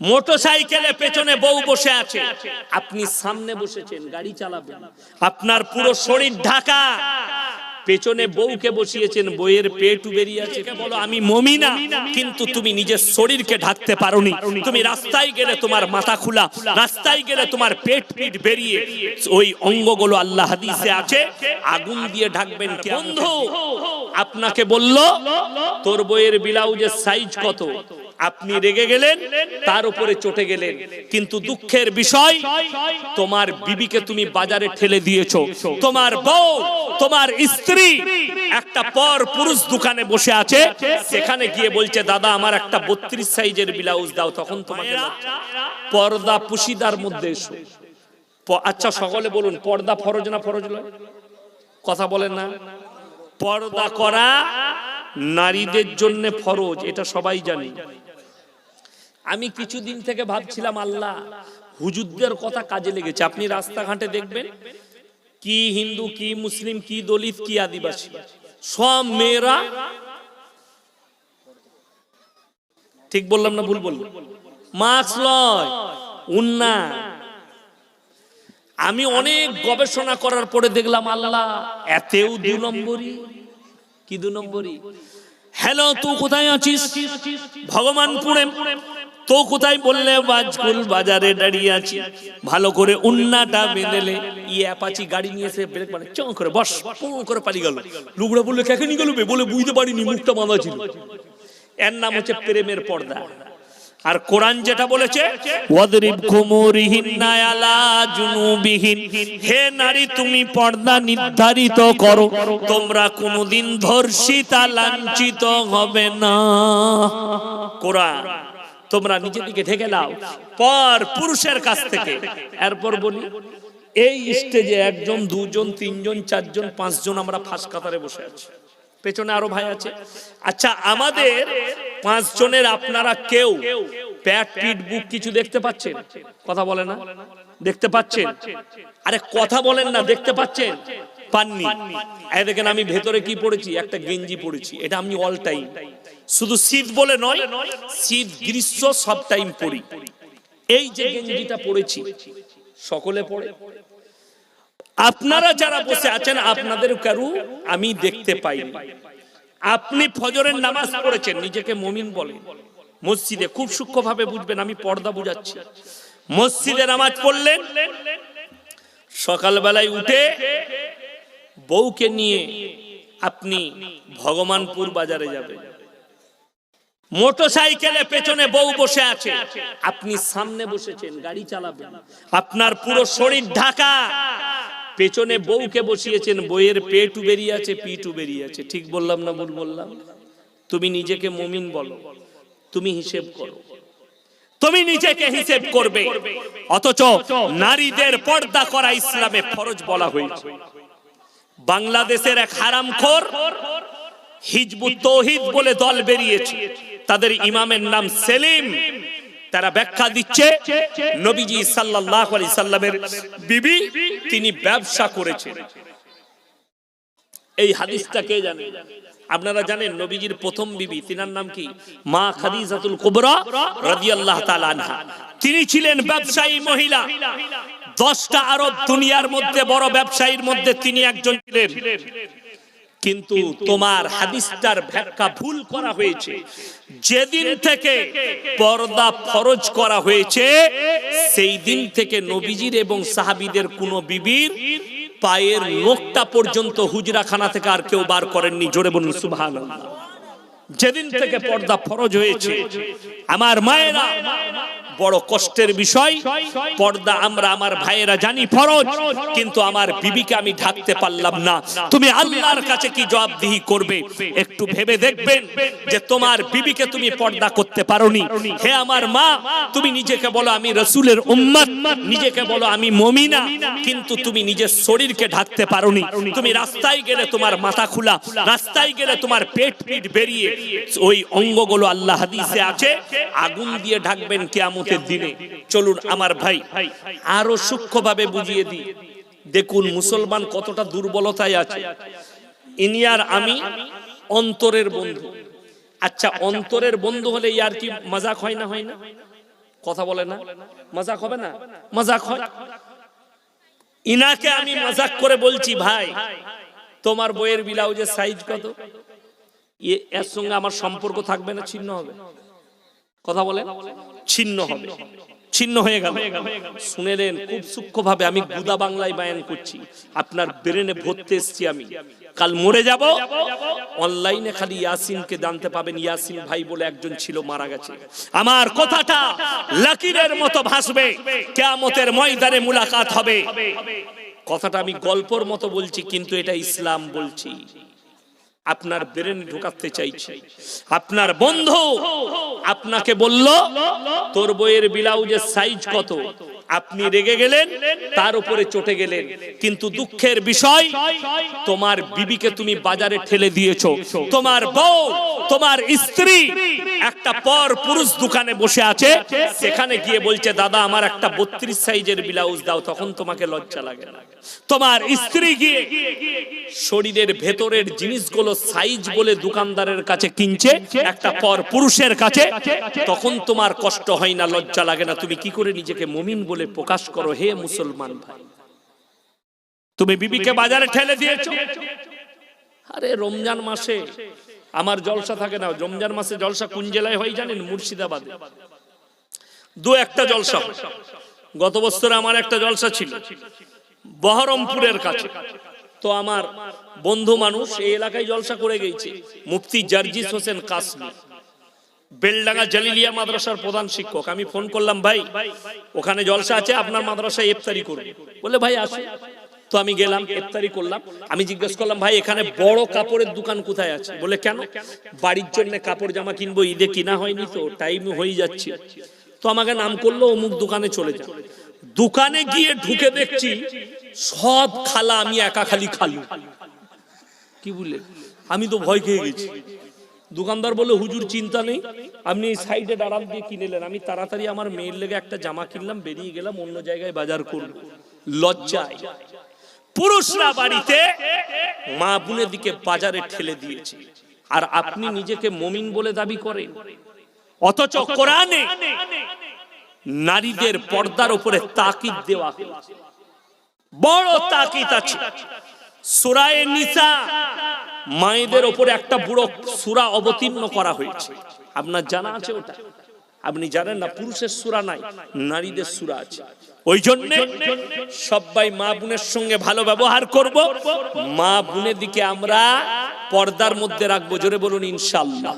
Motor সাইকেলে পেছনে বউ বসে আছে। আপনি সামনে বসেছেন গাড়ি চালাবেন। আপনার পুরো শরীর ঢাকা। পেছনে বউকে বসিয়েছেন বইয়ের পেটু বেরিয়ে আছে। বলো আমি মমিনা কিন্তু তুমি নিজের শরীরকে ঢাকতে পারোনি। তুমি রাস্তায় গেলে তোমার মাথা খোলা। রাস্তায় গেলে তোমার পেট পিট বেরিয়ে ওই অঙ্গগুলো আল্লাহ হাদিসে আছে। আগুন দিয়ে ঢাকবেন কে বন্ধু। আপনাকে বলল তোর বইয়ের ব্লাউজের সাইজ কত? আপনি রেগে গেলেন তার উপরে চটে গেলেন। কিন্তু দুঃখের বিষয় তোমার বিবিকে তুমি বাজারে ঠেলে দিয়েছ। তোমার বউ তোমার স্ত্রী একটা পর পুরুষ দোকানে বসে আছে সেখানে গিয়ে বলছে দাদা আমার একটা বত্রিশ সাইজের ব্লাউজ দাও তখন তোমাকে পর্দা পুশিদার মধ্যে এসো। আচ্ছা সকলে বলুন পর্দা ফরজ না ফরজ নয়? কথা বলেন না। পর্দা করা নারীদের জন্য ফরজ এটা সবাই জানে। আমি কিছুদিন থেকে ভাবছিলাম, আল্লাহ, হুজুরদের কথা কাজে লেগেছে। আপনি রাস্তাঘাটে দেখবেন, কি হিন্দু, কি মুসলিম, কি দলিত, কি আদিবাসী, সব মেয়েরা ঠিক বললাম না ভুল বললাম? মাস্ক লয়, উন্না। আমি অনেক গবেষণা করার পরে দেখলাম, আল্লাহ, এতেও দু নম্বরই। কি দু নম্বরই? হ্যালো, তুই কোথায় আছিস? ভগবানপুরে। তো কোথায় বললে বাজকুল বাজারে দাঁড়িয়ে আছি? ভালো করে উন্নাটা বেঁধেলে ই অ্যাপাচি গাড়ি নিয়ে এসে ব্রেক মানে চং করে বস, পো করে পালিয়ে গেল। লুগড়া বললে কেকে নিয়ে গেল বলে, বুঝতে পারিনি, মুখটা বাঁধা ছিল। এর নাম হচ্ছে প্রেমের পর্দা। আর কোরআন যেটা বলেছে হে নারী, তুমি পর্দা নির্ধারিত করো। তোমরা কোনোদিন ধর্ষিতা লাঞ্ছিত হবে না। কোরআন তোমরা নিজে দিকে ঢেকে নাও পর পুরুষের কাছ থেকে। এরপর বলি, এই স্টেজে একজন, দুজন, তিনজন, চারজন, পাঁচজন আমরা ফাঁস কাতারে বসে আছি। পেছনে আরও ভাই আছে। আচ্ছা আমাদের পাঁচ জনের আপনারা কেউ প্যাট পিট বুক কিছু দেখতে পাচ্ছেন? কথা বলে না? দেখতে পাচ্ছেন? আরে কথা বলেন না, দেখতে পাচ্ছেন? পাননি। দেখেন আমি ভেতরে কি পড়েছি? একটা গেঞ্জি পড়েছি। এটা আমি অল টাইম শুধু শীত বলে নয়, শীত, গ্রীষ্ম সব টাইম পড়ি। এই যে গেঞ্জিটা পড়েছি সকলে পড়ে আপনারা যারা বসে আছেন, আপনাদের কারু আমি দেখতে পাই। আপনি ফজরের নামাজ পড়েছেন, নিজেকে মমিন বলেন মসজিদে খুব সূক্ষ্মভাবে বুঝবেন, আমি পর্দা বুঝাচ্ছি। মসজিদে নামাজ পড়লেন, সকালবেলায় উঠে বউকে নিয়ে আপনি ভগবানপুর বাজারে যাবেন। মোটর সাইকেলে পেছনে বউ বসে আছে। আপনি সামনে বসেছেন, গাড়ি চালাবেন। আপনার পুরো শরীর ঢাকা। পেছনে বউকে বসিয়েছেন বইয়ের পেটু বেরিয়ে আছে, পিটু বেরিয়ে আছে। ঠিক বললাম না ভুল বললাম? তুমি নিজেকে মমিন বলো। তুমি হিসেব করো। তুমি নিজেকে হিসেব করবে। অথচ নারীদের পর্দা করা ইসলামে ফরজ বলা হয়েছে। বাংলাদেশের এক হারামখোর হিজবুত তৌহিদ বলে দল বেরিয়েছে। তাদের ইমামের নাম সেলিম। তারা ব্যাখ্যা দিচ্ছে, নবীজি সাল্লাল্লাহু আলাইহি সাল্লামের বিবি, তিনি ব্যবসা করেছেন। এই হাদিসটা কে জানে? আপনারা জানেন নবীজির প্রথম বিবি, তিনার নাম কি? মা খাদিজাতুল কুবরা রাদিয়াল্লাহু তাআলা আনহা। তিনি ছিলেন ব্যবসায়ী মহিলা। দশটা আরব দুনিয়ার মধ্যে, বড় ব্যবসায়ীর মধ্যে তিনি একজন ছিলেন। কিন্তু তোমার হাদিসটার ব্যাখ্যা ভুল করা হয়েছে। যেদিন থেকে পর্দা ফরজ করা হয়েছে, সেই দিন থেকে নবীজির এবং সাহাবিদের কোন বিবির পায়ের নোকটা পর্যন্ত হুজরাখানা থেকে আর কেউ বার করেননি। জোরে বলুন, সুবহানাল্লাহ। যেদিন থেকে পর্দা ফরজ হয়েছে, আমার মায়েরা বড় কষ্টের বিষয়। পর্দা আমরা আমার ভাইয়েরা জানি ফরজ, কিন্তু আমার বিবিকে আমি ঢাকতে পারলাম না। তুমি আল্লাহর কাছে কি জবাবদিহি করবে? একটু ভেবে দেখবেন যে তোমার বিবিকে তুমি পর্দা করতে পারোনি। হে আমার মা, তুমি নিজেকে বলো আমি রসুলের উম্মত, নিজেকে বলো আমি মমিনা, কিন্তু তুমি নিজের শরীরকে ঢাকতে পারোনি। তুমি রাস্তায় গেলে তোমার মাথা খোলা, রাস্তায় গেলে তোমার পেট পিট বেরিয়ে, ওই অঙ্গগুলো আল্লাহ হাদিসে আছে, আগুন দিয়ে ঢাকবেন কিয়ামতের দিনে চলুন আমার ভাই, আরও সূক্ষ্মভাবে বুঝিয়ে দিই। দেখুন, মুসলমান কতটা দুর্বলতায় আছে। ইনি আর আমি অন্তরের বন্ধু। আচ্ছা অন্তরের বন্ধু হলে ইয়ার কি মজাক হয় না হয় না? কথা বলে না? মজাক হবে না? মজাক হয়? ইনাকে আমি মজাক করে বলছি, ভাই, তোমার বইয়ের ব্লাউজের সাইজ কত? এর সঙ্গে আমার সম্পর্ক থাকবে না, ছিন্ন হবে। কথা বলে ছিন্ন হবে। ছিন্ন হয়ে গেল। শুনেলেন খুব সূক্ষ্মভাবে আমি গুদা বাংলায় বায়ান করছি। আপনার ব্রেনে ভরতে এসছি আমি। কাল মরে যাব। অনলাইনে খালি ইয়াসিনকে জানতে পাবেন, ইয়াসিন ভাই বলে একজন ছিল, মারা গেছে। আমার কথাটা লাকিরের মতো ভাসবে। কেয়ামতের ময়দানে মুলাকাত হবে। কথাটা আমি গল্পর মতো বলছি, কিন্তু এটা ইসলাম বলছি। আপনার ব্রেনে ঢুকাতে চাইছি। আপনার বন্ধু আপনাকে বলল তোর বইয়ের ব্লাউজের সাইজ কত? আপনি রেগে গেলেন, তার উপরে চটে গেলেন। কিন্তু দুঃখের বিষয়, তোমার বিবিকে তুমি বাজারে ঠেলে দিয়েছ। তোমার বউ, তোমার স্ত্রী, একটা পর পুরুষ দোকানে বসে আছে, সেখানে গিয়ে বলছে, দাদা, আমার একটা বত্রিশ সাইজের ব্লাউজ দাও, তখন তোমাকে লজ্জা লাগে তোমার স্ত্রী গিয়ে শরীরের ভেতরের জিনিসগুলো সাইজ বলে দোকানদারের কাছে কিনছে, একটা পর পুরুষের কাছে, তখন তোমার কষ্ট হয় না, লজ্জা লাগে না। তুমি কি করে নিজেকে মমিন বলে প্রকাশ করো হে মুসলমান ভাই। তুমি বিবিকে বাজারে ঠেলে দিয়েছ? আরে রমজান মাসে আমার জলসা থাকে না রমজান মাসে জলসা কোন জেলায় হয় জানেন? মুর্শিদাবাদে। দু একটা জলসা গত বছর আমার একটা জলসা ছিল বহরমপুরের কাছে। তো আমার বন্ধু মানুষ এই এলাকায় জলসা করে গেছে মুফতি জার্জিস হোসেন কাসমি বেলডাঙ্গা জালিলিয়া মাদ্রাসার প্রধান শিক্ষক। আমি ফোন করলাম, ভাই, ওখানে জলসা আছে, আপনার মাদ্রাসায় ইফতারি করবে। বলে, ভাই, আসে। তো আমি গেলাম, ইফতারি করলাম। আমি জিজ্ঞেস করলাম, ভাই, এখানে বড় কাপড়ের দোকান কোথায় আছে? বলে, কেন? বাড়ির জন্য কাপড় জামা কিনবো, ঈদে কিনা হয়নি তো, টাইম হয়ে যাচ্ছে। তো আমাকে নাম করল, অমুক দোকানে চলে যা। দোকানে গিয়ে ঢুকে দেখছি, সব খালা আমি একা খালি খালু। কি বললে আমি তো ভয় খেয়ে গেছি। দোকানদার বলে হুজুর, চিন্তা নেই। আপনি সাইডে দাঁড়ান দিয়ে কিনেলেন আমি তাড়াতাড়ি আমার মেয়ের লেগে একটা জামা কিনলাম, বেরিয়ে গেলাম, অন্য জায়গায় বাজার করব লজ্জায় পুরুষরা বাড়িতে মা বোনের দিকে বাজারে ঠেলে দিয়েছে। আর আপনি নিজেকে মমিন বলে দাবি করেন। অথচ কোরআনে নারীদের পর্দার উপরে তাকিদ দেওয়া বড় তাকিদ আছে। সুরায়ে নিসা মায়েদের ওপরে একটা বুড়ো সুরা অবতীর্ণ করা হয়েছে। আপনার জানা আছে ওটা? আপনি জানেন না, পুরুষের সুরা নাই, নারীদের সুরা আছে। ওই জন্য সবাই মা বোনের সঙ্গে ভালো ব্যবহার করব। মা বোনের দিকে আমরা পর্দার মধ্যে রাখব। জোরে বলুন ইনশাল্লাহ